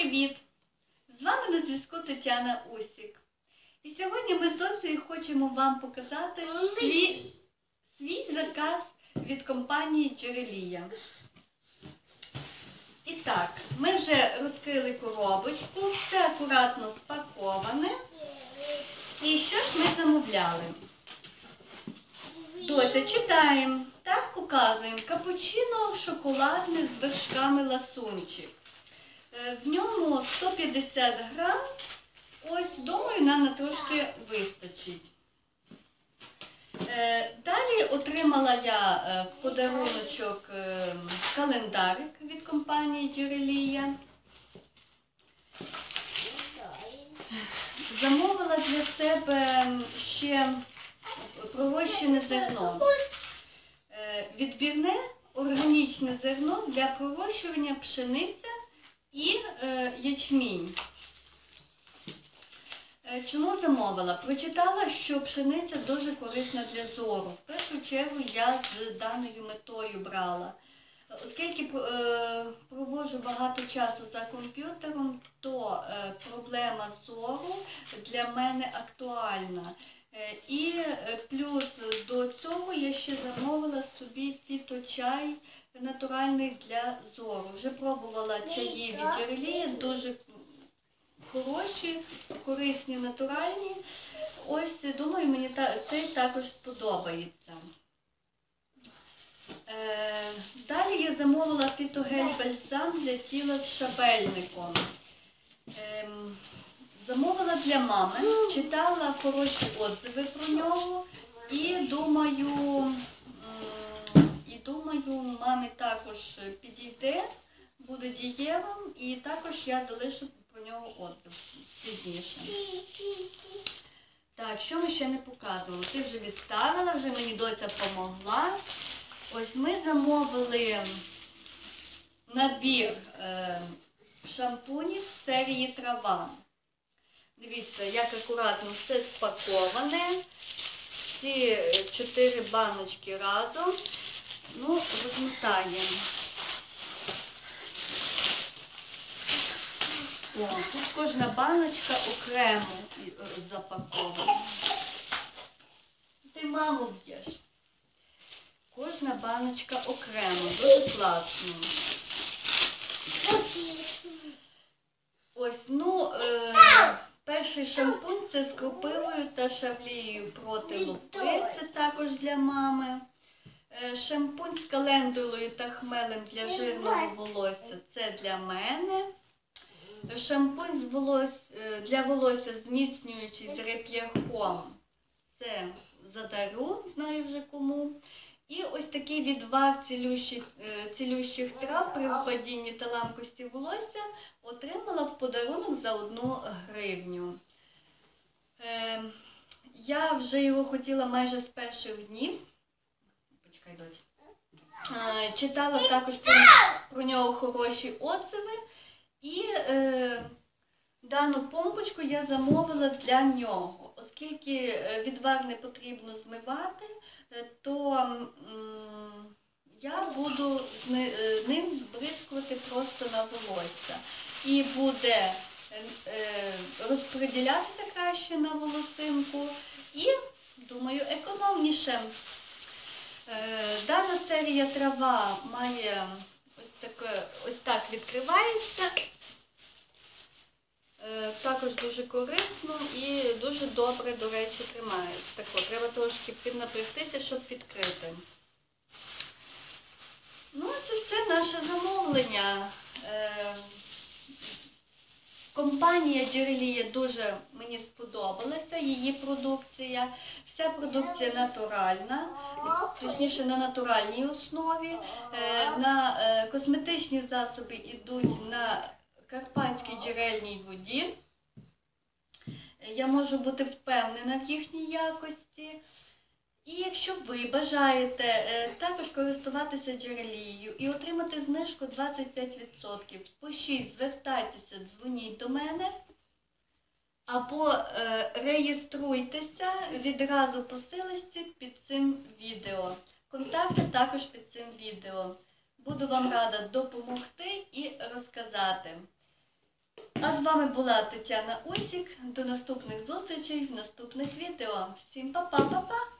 привіт! З вами на зв'язку Тетяна Усік. І сьогодні ми з Доцею хочемо вам показати свій, свій заказ від компанії Джерелія. І так, ми вже розкрили коробочку, все акуратно спаковане. І щось ми замовляли. Доця, читаємо. Так, показуємо. Капучино шоколадне з вершками ласунчик. Е, В ньому 150 грам. Ось, думаю, нам на трошки вистачить. Е, Далі отримала я е, в подаруночок календарик від компанії Джерелія. Замовила для себе ще пророщене зерно. Відбірне органічне зерно для пророщування пшениця і е, ячмінь. Е, Чому замовила? Прочитала, що пшениця дуже корисна для зору. В першу чергу я з даною метою брала. Оскільки е, проводжу багато часу за комп'ютером, то проблема зору для мене актуальна. І плюс до цього я ще замовила собі фіточай натуральний для зору. Вже пробувала чаї від джерелія, дуже хороші, корисні, натуральні. Ось, думаю, мені цей також сподобається. Е, Далі я замовила фітогель бальзам для тіла з шабельником. Ем, Замовила для мами, читала хороші отзиви про нього і думаю, м, і думаю, мамі також підійде, буде дієвим і також я залишу про нього отзив пізніше. Так, що ми ще не показували? Ти вже відставила, вже мені доця допомогла. Ось ми замовили набір е, шампунів серії трава. Дивіться, як акуратно все спаковане. Ці е, чотири баночки разом. Ну, розмотаємо. О, тут кожна баночка окремо е, запакована. Ти маму б'єш. Кожна баночка окремо, дуже класно. Ось, ну, е, перший шампунь це з кропивою та шавлією проти лупи, це також для мами. Е, шампунь з календулою та хмелем для жирного волосся, це для мене. Шампунь з волос... е, для волосся зміцнюючий з реп'яхом, це задару, знаю вже кому. І ось такий відвар цілющих, е, цілющих трав при впадінні та ламкості волосся отримала в подарунок за одну гривню. Е, я вже його хотіла майже з перших днів. Е, читала також про, про нього хороші отзиви. І е, дану помпочку я замовила для нього. Оскільки е, відвар не потрібно змивати, е, то я буду ним збризкувати просто на волосся. І буде е, розподілятися краще на волосинку і, думаю, економніше. Е, Дана серія трава має ось, таке, ось так відкривається. Е, Також дуже корисно і дуже добре, до речі, тримається. Так от, треба трошки піднапрягтися, щоб відкрити. Ну, це все наше замовлення. Е, Компанія Джерелія дуже мені сподобалася, її продукція. Вся продукція натуральна, точніше на натуральній основі. Е, На е, косметичні засоби йдуть на карпатській джерельній воді. Я можу бути впевнена в їхній якості. І якщо ви бажаєте е, також користуватися джерелією і отримати знижку 25%, пишіть, звертайтеся, дзвоніть до мене або е, реєструйтеся відразу по силості під цим відео. Контакти також під цим відео. Буду вам рада допомогти і розказати. А з вами була Тетяна Усік. До наступних зустрічей в наступних відео. Всім па-па-па-па!